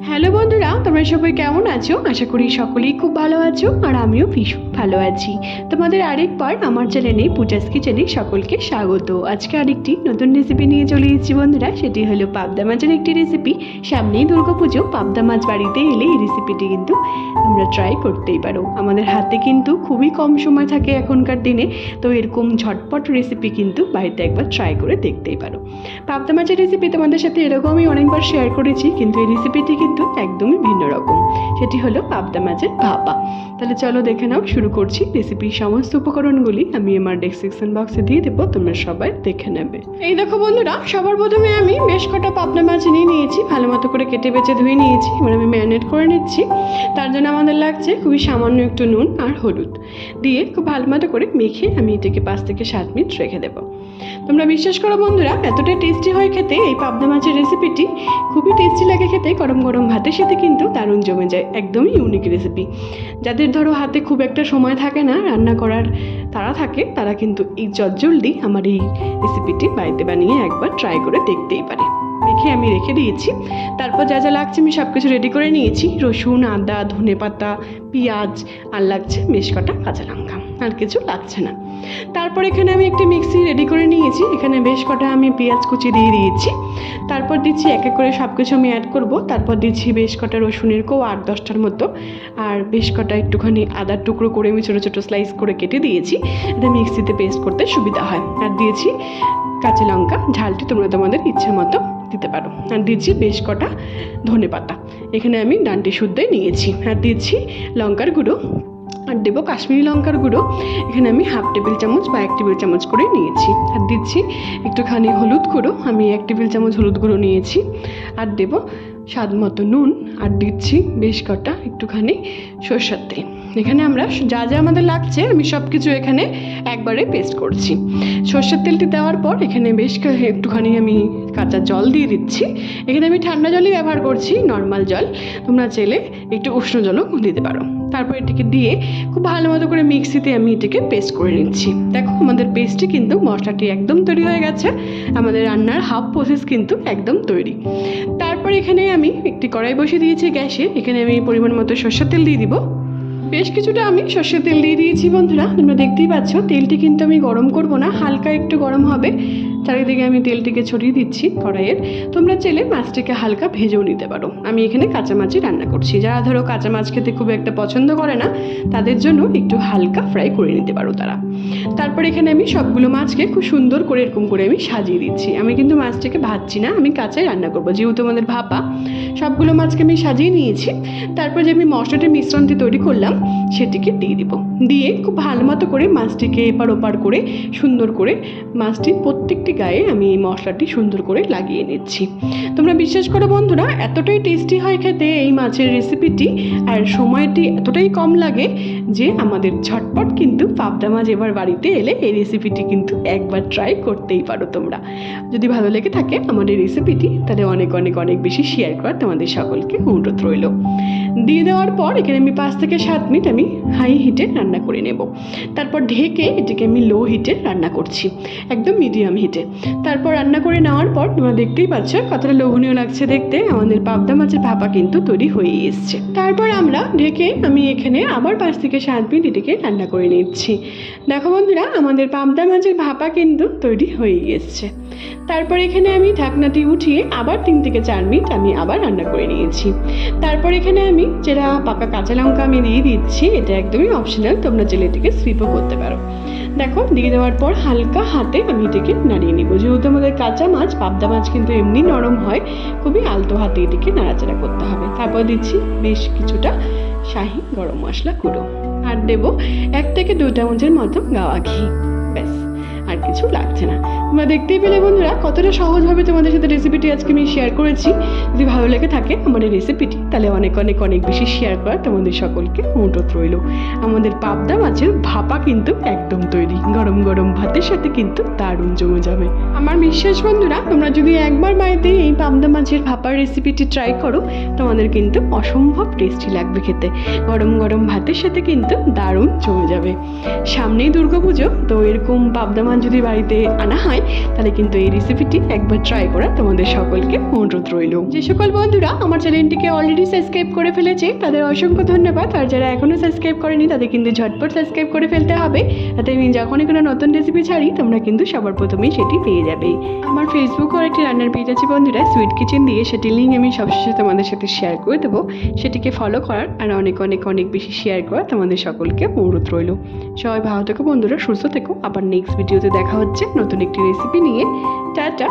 Hello বন্ধুরা, তোমরা সবাই কেমন আছো? আশা করি সকলেই খুব ভালো আছো, আর আমিও ভীষণ ভালো আছি। তোমাদের আরেকবার আমার চ্যানেলে পূজাস কিচেনে সকলকে স্বাগত। আজকে আরেকটি নতুন রেসিপি নিয়ে চলে এসেছি বন্ধুরা, সেটি হলো পাবদা মাছের একটি রেসিপি সামনেই দুর্গাপুজো পাবদা মাছ বাড়িতে এলে এই রেসিপিটি কিন্তু তোমরা ট্রাই করতেই পারো। আমাদের হাতে কিন্তু খুবই কম সময় থাকে এখনকার দিনে, তো এরকম ঝটপট রেসিপি কিন্তু বাড়িতে একবার ট্রাই করে দেখতেই পারো। পাবদা মাছের রেসিপি তোমাদের সাথে এরকম আমি অনেকবার শেয়ার করেছি, কিন্তু এই রেসিপিটি কিন্তু একদমই ভিন্ন রকম। সেটি হলো পাবদা মাছের ভাপা। তাহলে চলো দেখে নাও, শুরু করছি রেসিপির সমস্ত উপকরণগুলি। আমি আমার ডেসক্রিপশন বক্সে দিয়ে দেবো, তোমরা সবাই দেখে নেবে। এই দেখো বন্ধুরা, সবার প্রথমে আমি বেশ কটা পাবদা মাছ নিয়ে নিয়েছি, ভালো মতো করে কেটে বেছে ধুয়ে নিয়েছি। এবার আমি ম্যারিনেট করে নিচ্ছি। তার জন্য আমাদের লাগছে খুবই সামান্য একটু নুন আর হলুদ। দিয়ে খুব ভালো মতো করে মেখে আমি এটাকে পাঁচ থেকে সাত মিনিট রেখে দেবো। তোমরা বিশ্বাস করো বন্ধুরা, এতটাই টেস্টি হয় খেতে এই পাবদা মাছের রেসিপিটি খুবই টেস্টি লাগে খেতে, গরম গরম ভাতের সাথে কিন্তু দারুণ জমে যায়। একদমই ইউনিক রেসিপি যাদের ধরো হাতে খুব একটা সময় থাকে না রান্না করার, তারা থাকে, তারা কিন্তু এই জলদি আমার এই রেসিপিটি বাড়িতে বানিয়ে একবার ট্রাই করে দেখতেই পারে। মেখে আমি রেখে দিয়েছি। তারপর যা যা লাগছে আমি সব কিছু রেডি করে নিয়েছি। রসুন, আদা ধনে পাতা পেঁয়াজ আর লাগছে বেশ কটা কাঁচা লঙ্কা। আর কিছু লাগছে না। তারপর এখানে আমি একটি মিক্সি রেডি করে নিয়েছি। এখানে বেশ কটা আমি পেঁয়াজ কুচি দিয়ে দিয়েছি। তারপর দিচ্ছি এক এক করে সব কিছু আমি অ্যাড করব। তারপর দিচ্ছি বেশ কটা রসুনের কো আট দশটার মতো। আর বেশ কটা একটুখানি আদার টুকরো করে আমি ছোটো ছোটো স্লাইস করে কেটে দিয়েছি। এটা মিক্সিতে পেস্ট করতে সুবিধা হয়। আর দিয়েছি কাঁচা লঙ্কা। ঝালটি তোমরা তোমাদের ইচ্ছে মতো দিতে পারো। আর দিচ্ছি বেশ কটা ধনে পাতা এখানে আমি ডানটি শুদ্ধই নিয়েছি। আর দিচ্ছি লঙ্কার গুঁড়ো। আর দেবো কাশ্মীরি লঙ্কার গুঁড়ো। এখানে আমি হাফ টেবিল চামচ বা এক টেবিল চামচ করে নিয়েছি। আর দিচ্ছি একটুখানি হলুদ গুঁড়ো। আমি এক টেবিল চামচ হলুদ গুঁড়ো নিয়েছি। আর দেবো স্বাদ মতো নুন। আর দিচ্ছি বেশ কটা একটুখানি সর্ষের তেল। এখানে আমরা যা যা আমাদের লাগছে, আমি সব কিছু এখানে একবারে পেস্ট করছি। সর্ষের তেলটি দেওয়ার পর এখানে বেশ একটুখানি আমি কাঁচা জল দিয়ে দিচ্ছি। এখানে আমি ঠান্ডা জলই ব্যবহার করছি নর্মাল জল। তোমরা চাইলে একটু উষ্ণ জলও দিতে পারো। তারপর এটিকে দিয়ে খুব ভালো মতো করে মিক্সিতে আমি এটিকে পেস্ট করে নিচ্ছি। দেখো, আমাদের পেস্টটি কিন্তু মশলাটি একদম তৈরি হয়ে গেছে। আমাদের রান্নার হাফ প্রসেস কিন্তু একদম তৈরি। তারপর এখানে আমি একটি কড়াই বসিয়ে দিয়েছি গ্যাসে। এখানে আমি পরিমাণ মতো সর্ষের তেল দিয়ে দিব। বেশ কিছুটা আমি সর্ষের তেল দিয়ে দিয়েছি বন্ধুরা। তোমরা দেখতেই পাচ্ছ, তেলটি কিন্তু আমি গরম করব না, হালকা একটু গরম হবে। চারিদিকে আমি তেলটিকে ছড়িয়ে দিচ্ছি কড়াইয়ের তোমরা চাইলে মাছটিকে হালকা ভেজেও নিতে পারো। আমি এখানে কাঁচা মাছই রান্না করছি। যারা ধরো কাঁচা মাছ খেতে খুব একটা পছন্দ করে না, তাদের জন্য একটু হালকা ফ্রাই করে নিতে পারো তারা। তারপর এখানে আমি সবগুলো মাছকে খুব সুন্দর করে এরকম করে আমি সাজিয়ে দিচ্ছি। আমি কিন্তু মাছটাকে ভাজছি না, আমি কাঁচাই রান্না করব। যেহেতু আমাদের ভাপা, সবগুলো মাছকে আমি সাজিয়ে নিয়েছি। তারপর যে আমি মশলাটার মিশ্রণটি তৈরি করলাম, সেটিকে দিয়ে দিব। দিয়ে খুব ভালো মতো করে মাছটিকে এপার ওপার করে সুন্দর করে মাছটির প্রত্যেকটি গায়ে আমি এই মশলাটি সুন্দর করে লাগিয়ে নিচ্ছি। তোমরা বিশ্বাস করো বন্ধুরা, এতটাই টেস্টি হয় খেতে এই মাছের রেসিপিটি আর সময়টি এতটাই কম লাগে যে আমাদের ঝটপট কিন্তু পাবদা মাছ এবার বাড়িতে এলে এই রেসিপিটি কিন্তু একবার ট্রাই করতেই পারো তোমরা। যদি ভালো লেগে থাকে এই রেসিপিটি তাহলে অনেক অনেক অনেক বেশি শেয়ার করার তোমাদের সকলকে অনুরোধ রইল। দিয়ে দেওয়ার পর এখানে আমি পাঁচ থেকে সাত মিনিট আমি হাই হিটে রান্না করে নেব। তারপর ঢেকে এটাকে আমি লো হিটে রান্না করছি, একদম মিডিয়াম হিটে তারপর রান্না করে নেওয়ার পর তোমরা দেখতেই পাচ্ছ, কতটা লোভনীয় লাগছে দেখতে। আমাদের পাবদা মাছের ভাপা কিন্তু তৈরি হয়ে এসছে। তারপর আমরা ঢেকে আমি এখানে আবার পাঁচ থেকে সাত মিনিট এটিকে রান্না করে নিচ্ছি। দেখো বন্ধুরা, আমাদের পাবদা মাছের ভাপা কিন্তু তৈরি হয়ে এসছে। তারপর এখানে আমি ঢাকনাটি উঠিয়ে আবার তিন থেকে চার মিনিট আমি আবার রান্না করে নিয়েছি। তারপর এখানে আমি যেটা পাকা কাঁচা লঙ্কা আমি দিয়ে দিচ্ছি, এটা একদমই অপশনাল তোমরা চাইলে এটাকে স্লিপও করতে পারো। দেখো দিয়ে দেওয়ার পর হালকা হাতে আমি এটাকে নাড়িয়ে নিব। যেহেতু আমাদের কাঁচা মাছ, পাবদা মাছ কিন্তু এমনি নরম হয়, খুবই আলতো হাতে এটিকে নাড়াচাড়া করতে হবে। তারপর দিচ্ছি বেশ কিছুটা শাহি গরম মশলা গুঁড়ো। আর দেবো এক থেকে দু চামচের মতো গাওয়া ঘি। ব্যাস, আর কিছু লাগছে না। তোমরা দেখতেই পেলে বন্ধুরা, কতটা সহজভাবে তোমাদের সাথে রেসিপিটি আজকে আমি শেয়ার করেছি। যদি ভালো লেগে থাকে এই রেসিপিটি তাহলে অনেক অনেক অনেক বেশি শেয়ার করার তোমাদের সকলকে অনুরোধ রইল। আমাদের পাবদা মাছের ভাপা কিন্তু একদম তৈরি, গরম গরম ভাতের সাথে কিন্তু দারুণ জমে যাবে। আমার বিশ্বাস বন্ধুরা, তোমরা যদি একবার বাড়িতে এই পাবদা মাছের ভাপার রেসিপিটি ট্রাই করো, তোমাদের কিন্তু অসম্ভব টেস্টি লাগবে খেতে। গরম গরম ভাতের সাথে কিন্তু দারুণ জমে যাবে। সামনেই দুর্গাপুজো, তো এরকম পাবদা মাছ যদি বাড়িতে আনা হয় হয়, তাহলে কিন্তু এই রেসিপিটি একবার ট্রাই করা তোমাদের সকলকে অনুরোধ রইল। যে সকল বন্ধুরা, আমার চ্যানেলটিকে অলরেডি সাবস্ক্রাইব করে ফেলেছে, তাদের অসংখ্য ধন্যবাদ। আর যারা এখনও সাবস্ক্রাইব করেনি, তাদের কিন্তু ঝটপট সাবস্ক্রাইব করে ফেলতে হবে। তাতে আমি যখনই কোনো নতুন রেসিপি ছাড়ি, তোমরা কিন্তু সবার প্রথমেই সেটি পেয়ে যাবে। আমার ফেসবুকেও একটি রান্নার পেজ আছে বন্ধুরা সুইট কিচেন দিয়ে সেটির লিঙ্ক আমি সবশেষে তোমাদের সাথে শেয়ার করে দেবো। সেটিকে ফলো করার আর অনেক অনেক অনেক বেশি শেয়ার করার তোমাদের সকলকে অনুরোধ রইল। সবাই ভালো থেকো বন্ধুরা, সুস্থ থেকো। আবার নেক্সট ভিডিওতে দেখা হচ্ছে নতুন একটি রেসিপি নিয়ে টাটা।